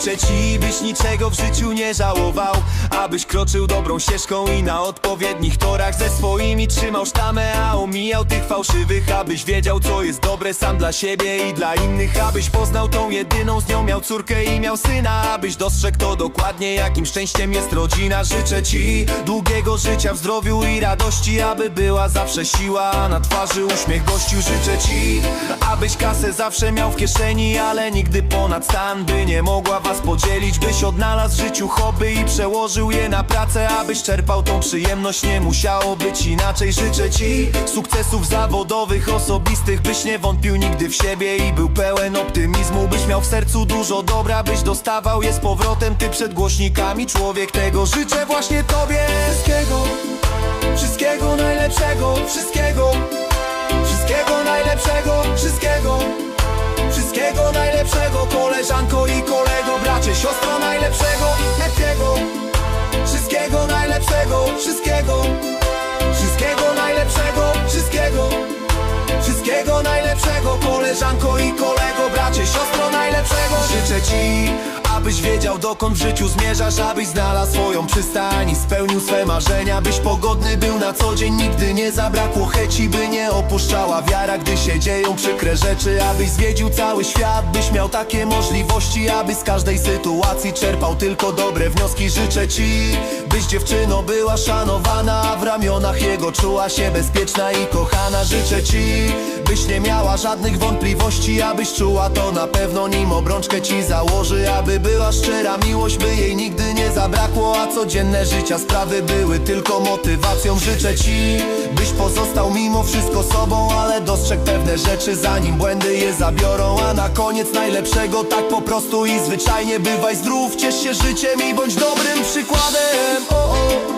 Życzę ci, byś niczego w życiu nie żałował Abyś kroczył dobrą ścieżką i na odpowiednich torach Ze swoimi trzymał sztamę, a omijał tych fałszywych Abyś wiedział co jest dobre sam dla siebie i dla innych Abyś poznał tą jedyną, z nią miał córkę i miał syna Abyś dostrzegł to dokładnie, jakim szczęściem jest rodzina. Życzę ci długiego życia w zdrowiu i radości Aby była zawsze siła, a na twarzy uśmiech gościu. Życzę ci, abyś kasę zawsze miał w kieszeni Ale nigdy ponad stan, by nie mogła podzielić Byś odnalazł w życiu hobby i przełożył je na pracę Abyś czerpał tą przyjemność, nie musiało być inaczej. Życzę ci sukcesów zawodowych, osobistych Byś nie wątpił nigdy w siebie i był pełen optymizmu. Byś miał w sercu dużo dobra, byś dostawał je z powrotem. Ty przed głośnikami, człowiek tego życzę właśnie tobie. Wszystkiego, wszystkiego najlepszego, wszystkiego Wszystkiego najlepszego, wszystkiego Wszystkiego najlepszego, koleżanko i Bracie, siostro najlepszego, happiego Wszystkiego najlepszego, wszystkiego. Wszystkiego najlepszego, wszystkiego. Wszystkiego najlepszego, koleżanko i kolego Bracie, siostro najlepszego. Życzę ci, abyś wiedział dokąd w życiu zmierzasz Abyś znalazł swoją przystań i spełnił swe marzenia Byś pogodny był na co dzień, nigdy nie zabrakło chęci By nie opuszczała wiara, gdy się dzieją przykre rzeczy. Abyś zwiedził cały świat, byś miał takie możliwości Abyś z każdej sytuacji czerpał tylko dobre wnioski. Życzę ci, byś dziewczyno była szanowana W ramionach jego czuła się bezpieczna i kochana. Życzę ci, byś nie miała żadnych wątpliwości Abyś czuła to na pewno, nim obrączkę ci założy Aby była szczera. Miłość, by jej nigdy nie zabrakło A codzienne życia sprawy były tylko motywacją. Życzę ci, byś mimo wszystko sobą Ale dostrzegł pewne rzeczy, zanim błędy je zabiorą. A na koniec najlepszego, tak po prostu i zwyczajnie Bywaj. Zdrów, ciesz się życiem i bądź dobrym przykładem.